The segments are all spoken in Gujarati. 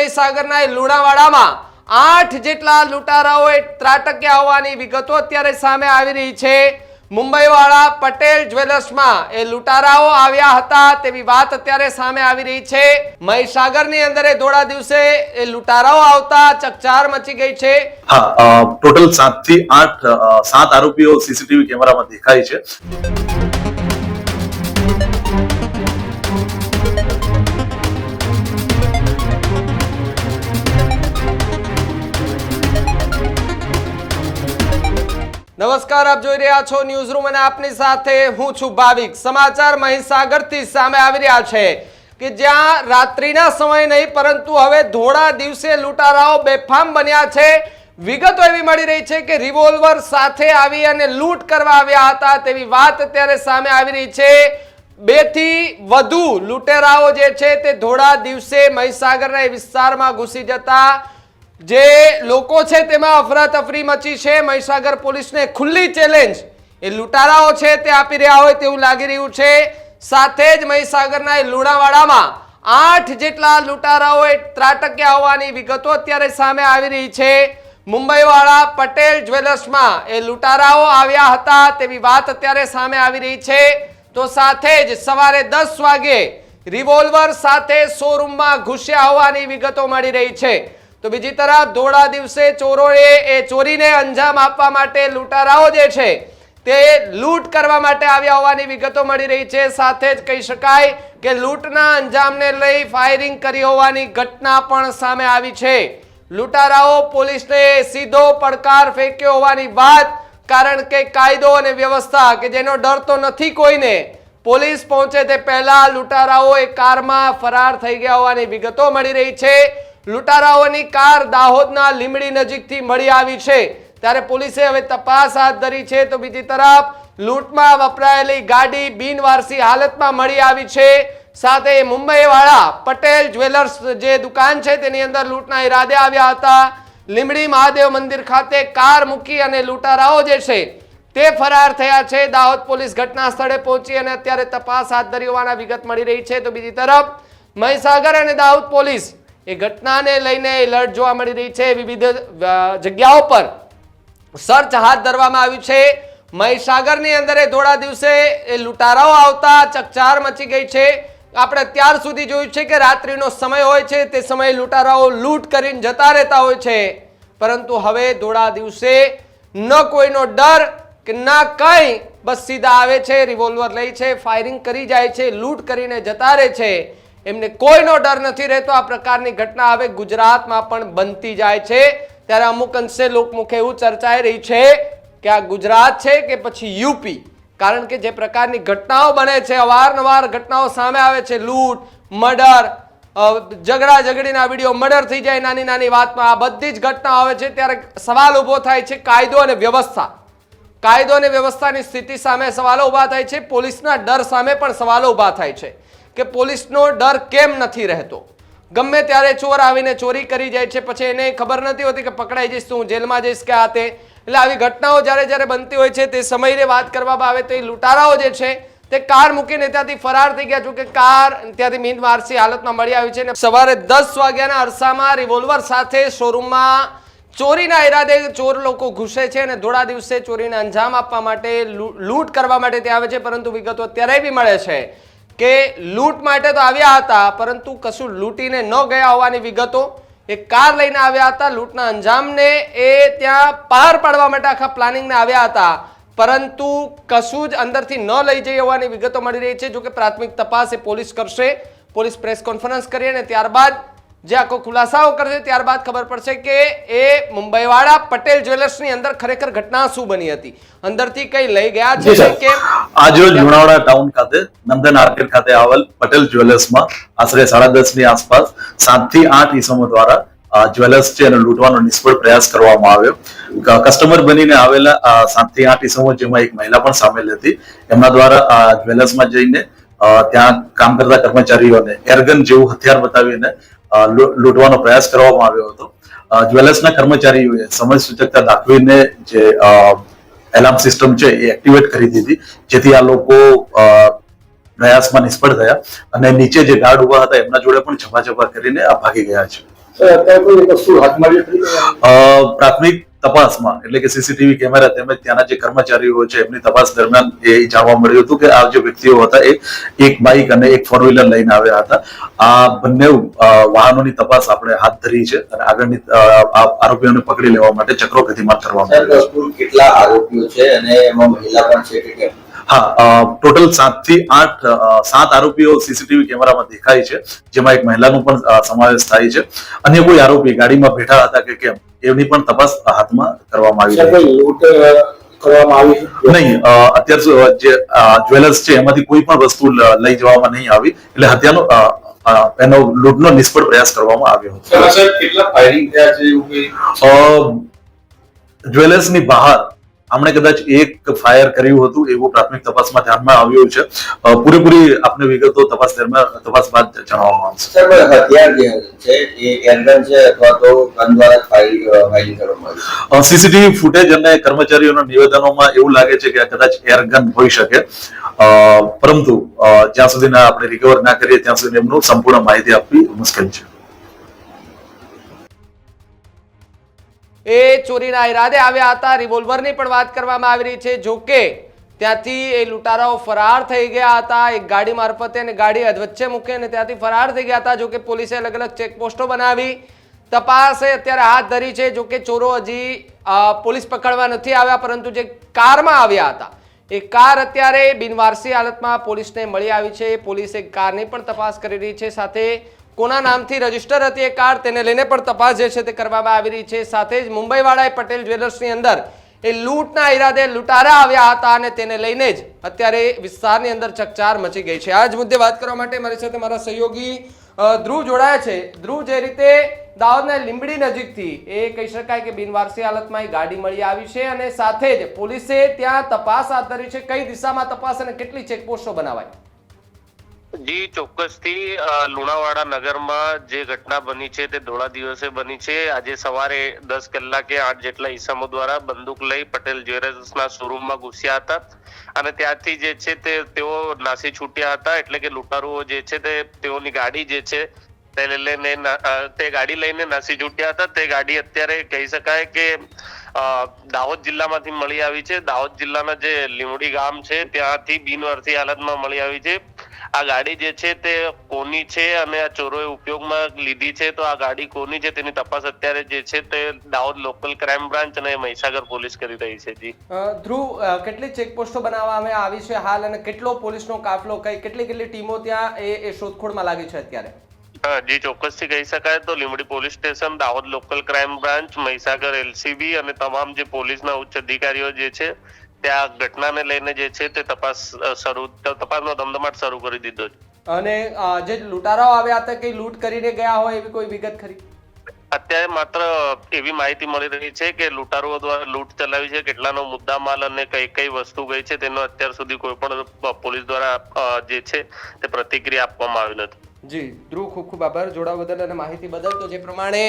મહીસાગરના લુણાવાડામાં આઠ જેટલા લૂંટારાઓએ ત્રાટક્યા હોવાની વિગતો અત્યારે સામે આવી રહી છે. મુંબઈવાળા પટેલ જ્વેલર્સમાં એ લૂંટારાઓ આવ્યા હતા તેવી વાત અત્યારે સામે આવી રહી છે. મહીસાગરની અંદર એ ધોળા દિવસે એ લૂંટારાઓ આવતા ચકચાર મચી ગઈ છે. ટોટલ સાતથી આઠ સાત આરોપીઓ સીસીટીવી કેમેરામાં દેખાય છે. નમસ્કાર, આપ જોઈ રહ્યા છો ન્યૂઝ રૂમ અને આપની સાથે હું છું ભાવિક. સમાચાર મહીસાગરથી સામે આવી રહ્યા છે કે જ્યાં રાત્રિના સમય નહીં, પરંતુ હવે ધોળા દિવસે લૂંટારાઓ બેફામ બન્યા છે. વિગતો એવી મળી રહી છે કે રિવોલ્વર સાથે આવી અને લૂંટ કરવા આવ્યા હતા તેવી વાત અત્યારે સામે આવી રહી છે. બેથી વધુ લૂંટેરાઓ જે છે તે ધોળા દિવસે મહીસાગરના વિસ્તારમાં ઘૂસી જતા જે લોકો છે તેમાં અફરાતફરી મચી છે. મહીસાગર પોલીસને ખુલ્લી ચેલેન્જ એ લૂંટારાઓ છે તે આપી રહ્યા હોય તેવું લાગી રહ્યું છે. સાથે જ મહીસાગરના એ લુણાવાડામાં આઠ જેટલા લૂંટારાઓએ ત્રાટક્યા હોવાની વિગતો અત્યારે સામે આવી રહી છે. મુંબઈવાળા પટેલ જ્વેલર્સમાં એ લૂંટારાઓ આવ્યા હતા તેવી વાત અત્યારે સામે આવી રહી છે. તો સાથે જ સવારે દસ વાગે રિવોલ્વર સાથે શોરૂમમાં ઘૂસ્યા હોવાની વિગતો મળી રહી છે. તો બીજી તરફ ધોળા દિવસે ચોરોએ એ ચોરીને અંજામ આપવા માટે લૂંટારાઓ જે છે, તે લૂંટ કરવા માટે આવ્યા હોવાની વિગતો મળી રહી છે. સાથે જ કહી શકાય કે લૂંટના અંજામને લઈ ફાયરિંગ કરી હોવાની ઘટના પણ સામે આવી છે. લૂંટારાઓ પોલીસને સીધો પડકાર ફેંક્યો હોવાની વાત, કારણ કે કાયદો અને વ્યવસ્થા કે જેનો ડર તો નથી કોઈને, પોલીસ પહોંચે તે પહેલા લૂંટારાઓ એ કારમાં ફરાર થઈ ગયા હોવાની વિગતો મળી રહી છે. લૂંટારાઓની કાર દાહોદના લીમડી નજીકથી મળી આવી છે. ત્યારે પોલીસે હવે તપાસ હાથ ધરી છે તો બીજી તરફ લૂંટમાં વપરાયેલી ગાડી બિનવારસી હાલતમાં મળી આવી છે. સાથે મુંબઈ વાળા પટેલ જ્વેલર્સ જે દુકાન છે તેની અંદર લૂંટના ઈરાદે આવ્યા હતા. લીમડી મહાદેવ મંદિર ખાતે કાર મૂકી અને લૂંટારાઓ જે છે તે ફરાર થયા છે. દાહોદ પોલીસ ઘટના સ્થળે પહોંચી અને અત્યારે તપાસ હાથ ધરી હોવાના વિગત મળી રહી છે. તો બીજી તરફ મહીસાગર અને દાહોદ પોલીસ એ ઘટનાને લઈને એલર્ટ જોવા મળી રહી છે વિવિધ જગ્યાઓ પર. સર્ચ હાથ ધરવામાં આવ્યું છે. મહીસાગરની અંદર એ ધોળા દિવસે એ લૂંટારાઓ આવતા ચકચાર મચી ગઈ છે. આપણે અત્યાર સુધી જોયું છે કે રાત્રિનો સમય હોય છે, તે સમયે લૂંટારાઓ લૂંટ કરીને જતા રહેતા હોય છે. પરંતુ હવે ધોળા દિવસે ન કોઈનો ડર કે ના કંઈ, બસ સીધા આવે છે રિવોલ્વર લઈ છે ફાયરિંગ કરી જાય છે, લૂંટ કરીને જતા રહે છે. એમને કોઈનો ડર નથી રહેતો. આ પ્રકારની ઘટના હવે ગુજરાતમાં પણ બનતી જાય છે. ત્યારે અમુક અંશે લોકમુખે એવું ચર્ચાઈ રહી છે કે આ ગુજરાત છે કે પછી યુપી? કારણ કે જે પ્રકારની ઘટનાઓ બને છે, અવારનવાર ઘટનાઓ સામે આવે છે. લૂંટ, મર્ડર ઝઘડા ઝઘડીના વીડિયો, મર્ડર થઈ જાય, નાની નાની વાતમાં. આ બધી જ ઘટનાઓ આવે છે. ત્યારે સવાલ ઊભો થાય છે કાયદો અને વ્યવસ્થા. કાયદો અને વ્યવસ્થાની સ્થિતિ સામે સવાલો ઊભા થાય છે. પોલીસના ડર સામે પણ સવાલો ઊભા થાય છે. કે પોલીસનો ડર કેમ નથી રહેતો? ગમે ત્યારે ચોર આવીને ચોરી કરી જાય છે, પછી એને ખબર નથી હોતી કે પકડાઈ જઈશ હું જેલમાં જઈશ કે આ તે. એટલે આવી ઘટનાઓ જ્યારે જ્યારે બનતી હોય છે, તે સમયે વાત કરવામાં આવે તો એ લૂંટારાઓ જે છે, તે કાર મૂકીને ત્યાંથી ફરાર થઈ ગયા જો કે કાર ત્યાંથી મીન વારસી હાલતમાં મળી આવી છે સવારે દસ વાગ્યાના અરસામાં રિવોલ્વર સાથે શોરૂમમાં ચોરીના ઈરાદે ચોર લોકો ઘૂસે છે અને ધોળા દિવસે ચોરીને અંજામ આપવા માટે લૂંટ કરવા માટે ત્યાં આવે છે, પરંતુ વિગતો અત્યારે બી મળે છે. કે લૂંટ માટે તો આવ્યા હતા, પરંતુ કશું લૂંટીને ન ગયા હોવાની વિગતો. એ કાર લઈને આવ્યા હતા, લૂંટના અંજામને એ ત્યાં પાર પાડવા માટે આખા પ્લાનિંગને આવ્યા હતા. પરંતુ કશું જ અંદરથી ન લઈ જઈ હોવાની વિગતો મળી રહી છે. જો કે પ્રાથમિક તપાસ એ પોલીસ કરશે. પોલીસ પ્રેસ કોન્ફરન્સ કરી અને ત્યારબાદ જે આખો ખુલાસાઓ કરશે ત્યારબાદ ખબર પડશે કે એ મુંબઈવાળા પટેલ જ્વેલર્સની અંદર ખરેખર ઘટના શું બની હતી? અંદરથી કઈ લઈ ગયા છે કે આજરોજ લુણાવાડા ટાઉન ખાતે નંદન આર્કેડ ખાતે આવેલ પટેલ જ્વેલર્સમાં આશરે સાડા ની આસપાસ સાતથી આઠ ઈસમો દ્વારા જ્વેલર્સ છે એને લૂંટવાનો નિષ્ફળ પ્રયાસ કરવામાં આવ્યો. કસ્ટમર બનીને આવેલા સાતથી આઠ ઈસમો જેમાં એક મહિલા પણ સામેલ હતી. એમના દ્વારા જ્વેલર્સમાં જઈને ત્યાં કામ કરતા કર્મચારીઓને એરગન જેવું હથિયાર બતાવીને લૂંટવાનો પ્રયાસ કરવામાં આવ્યો હતો. જ્વેલર્સના કર્મચારીઓએ સમય સૂચકતા દાખવીને જે એલાર્મ સિસ્ટમ છે એ એક્ટિવેટ કરી દીધી જેથી આ લોકો પ્રયાસમાં નિષ્ફળ થયા અને નીચે જે ગાર્ડ ઊભા હતા એમના જોડે પણ ઝપાઝપા કરીને આ ભાગી ગયા છે. પ્રાથમિક તપાસમાં એટલે કે સીસીટીવી કેમેરા તેમજ ત્યાંના જે કર્મચારીઓ છે એમની તપાસ દરમિયાન એ જાણવા મળ્યું હતું કે આ જે વ્યક્તિઓ હતા એ એક બાઇક અને એક ફોર વ્હીલર લઈને આવ્યા હતા. આ બંને વાહનોની તપાસ આપણે હાથ ધરી છે અને આગળની આ આરોપીઓને પકડી લેવા માટે ચક્રો ગતિમાન કરવામાં કેટલા આરોપીઓ છે અને એમાં મહિલા પણ છે કે હા ટોટલ સાતથી આઠ સાત આરોપીઓ સીસીટીવી કેમેરામાં દેખાય છે જેમાં એક મહિલાનો પણ સમાવેશ થાય છે. અન્ય કોઈ આરોપી ગાડીમાં બેઠા હતા કે કેમ એની પણ તપાસ હાથમાં કરવામાં આવી છે. કરવામાં આવી નહીં અત્યાર જે જ્વેલર્સ છે એમાંથી કોઈ પણ વસ્તુ લઈ જવામાં નહીં આવી એટલે હત્યાનો એનો લૂંટનો નિષ્ફળ પ્રયાસ કરવામાં આવ્યો હતો. કેટલા ફાયરિંગ થયા છે એવું જ્વેલર્સની બહાર આમણે કદાચ એક ફાયર કર્યું હતું એવું પ્રાથમિક તપાસમાં ધ્યાનમાં આવ્યું છે. પૂરેપૂરી આપને વિગતો તપાસ દરમિયાન તપાસ બાદ જણાવવામાં આવશે. સર હથિયાર જે છે એ એરગન છે અથવા તો ગન દ્વારા ફાયરિંગ કરવામાં આવ્યું સીસીટીવી ફૂટેજ અને કર્મચારીઓના નિવેદનોમાં એવું લાગે છે કે કદાચ એરગન હોઈ શકે. પરંતુ જ્યાં સુધી આપણે રિકવર ના કરીએ ત્યાં સુધી એમનું સંપૂર્ણ માહિતી આપવી મુશ્કેલ છે. એ ચોરીના ઈરાદે આવ્યા હતા. રિવોલ્વરની પણ વાત કરવામાં આવી રહી છે. જો કે ત્યાંથી એ લૂંટારાઓ ફરાર થઈ ગયા હતા. એક ગાડી મારફતે અને ગાડી અધવચ્ચે મૂકે અને ત્યાંથી ફરાર થઈ ગયા હતા. જો કે પોલીસે અલગ અલગ ચેકપોસ્ટો બનાવી. તપાસે અત્યારે હાથ ધરી છે. જોકે ચોરો હજી પોલીસ પકડવા નથી આવ્યા, પરંતુ જે કારમાં આવ્યા હતા. એ કાર અત્યારે બિનવારસી હાલતમાં પોલીસને મળી આવી છે. પોલીસે કારની પણ તપાસ કરી રહી છે. સાથે કોના નામથી રજિસ્ટર હતી એ કાર તેને લઈને પણ તપાસ જે છે તે કરવામાં આવી રહી છે. સાથે જ મુંબઈવાળાએ પટેલ જ્વેલર્સની અંદર એ લૂંટના ઈરાદે લૂંટારા આવ્યા હતા અને તેને લઈને જ અત્યારે વિસ્તારની અંદર ચકચાર મચી ગઈ છે. આ જ મુદ્દે વાત કરવા માટે મારી સાથે મારા સહયોગી ધ્રુવ જોડાયા છે. ધ્રુવ, જે રીતે દાહોદના લીંબડી નજીકથી, એ કહી શકાય કે બિનવારસી હાલતમાં એ ગાડી મળી આવી છે અને સાથે જ પોલીસે ત્યાં તપાસ હાથ ધરી છે. કઈ દિશામાં તપાસ અને કેટલી ચેકપોસ્ટો બનાવાય જી, ચોક્કસથી લુણાવાડા નગરમાં જે ઘટના બની છે તે ધોળા દિવસે બની છે. આજે સવારે દસ કલાકે આઠ જેટલા ઈસમો દ્વારા બંદૂક લઈ પટેલ જ્વેલર્સના શોરૂમમાં ઘૂસ્યા હતા અને ત્યાંથી જે છે તે તેઓ નાસી છૂટ્યા હતા. એટલે કે લૂંટારુઓ જે છે તે તેઓની ગાડી જે છે તે લઈને તે ગાડી લઈને નાસી છૂટ્યા હતા. તે ગાડી અત્યારે કહી શકાય કે દાહોદ જિલ્લામાંથી મળી આવી છે. દાહોદ જિલ્લાના જે લીમડી ગામ છે ત્યાંથી બિનવારસી હાલતમાં મળી આવી છે. આ ગાડી જે છે તે કોની છે? અને આ ચોરોએ ઉપયોગમાં લીધી છે. તો આ ગાડી કોની છે તેની તપાસ અત્યારે જે છે તે દાહોદ લોકલ ક્રાઇમ બ્રાન્ચ અને મહીસાગર પોલીસ કરી રહી છે જી. ધ્રુવ કેટલી ચેકપોસ્ટો બનાવવામાં આવી છે હાલ અને કેટલો પોલીસનો કાફલો કઈ કેટલી કેટલી ટીમો ત્યાં એ શોધખોળમાં લાગી છે અત્યારે? જી ચોક્કસથી કહી શકાય તો Limbdi police station Dahod local crime branch Mahisagar LCB અને તમામ જે પોલીસના ઉચ્ચ અધિકારીઓ જે છે ત્યાં ઘટનાને લઈને જે છે તે તપાસ શરૂ તપાસનો ધમધમાટ શરૂ કરી દીધો છે. અને જે લૂંટારાઓ આવ્યા હતા કઈ લૂંટ કરીને ગયા હોય એવી કોઈ વિગત ખરી? અત્યારે માત્ર એવી માહિતી મળી રહી છે કે લૂંટારુઓ દ્વારા લૂંટ ચલાવી છે કેટલાનો મુદ્દા માલ અને કઈ કઈ વસ્તુ ગઈ છે તેનો અત્યાર સુધી કોઈ પણ પોલીસ દ્વારા જે છે તે પ્રતિક્રિયા આપવામાં આવી નથી. જી ધ્રુવ ખૂબ ખૂબ આભાર. જોડાવા બદલ અને માહિતી બદલ. તો જે પ્રમાણે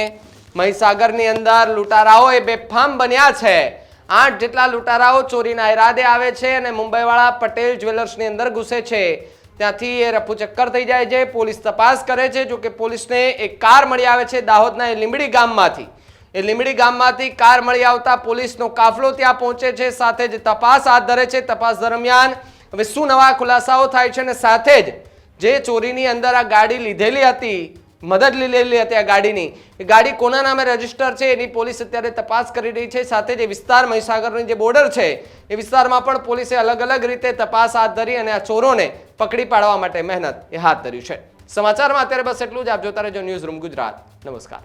મહીસાગરની અંદર લૂંટારાઓ એ બેફામ બન્યા છે. આઠ જેટલા લૂંટારાઓ ચોરીના ઈરાદે આવે છે અને મુંબઈવાળા પટેલ જ્વેલર્સની અંદર ઘૂસે છે. ત્યાંથી એ રફુ ચક્કર થઈ જાય છે. પોલીસ તપાસ કરે છે. જો કે પોલીસને એક કાર મળી આવે છે દાહોદના એ લીંબડી ગામમાંથી. એ લીંબડી ગામમાંથી કાર મળી આવતા પોલીસનો કાફલો ત્યાં પહોંચે છે. સાથે જ તપાસ હાથ ધરે છે. તપાસ દરમિયાન હવે શું નવા ખુલાસાઓ થાય છે અને સાથે જ જે ચોરીની અંદર આ ગાડી લીધેલી હતી મદદ લીધેલી હતી આ ગાડીની. એ ગાડી કોના નામે રજિસ્ટર છે એની પોલીસ અત્યારે તપાસ કરી રહી છે. સાથે જે વિસ્તાર મહીસાગરની જે બોર્ડર છે, એ વિસ્તારમાં પણ પોલીસે અલગ અલગ રીતે તપાસ હાથ ધરી અને આ ચોરોને પકડી પાડવા માટે મહેનત એ હાથ ધર્યું છે. સમાચારમાં અત્યારે બસ એટલું જ. આપ જોતા રહેજો ન્યૂઝ રૂમ ગુજરાત. નમસ્કાર.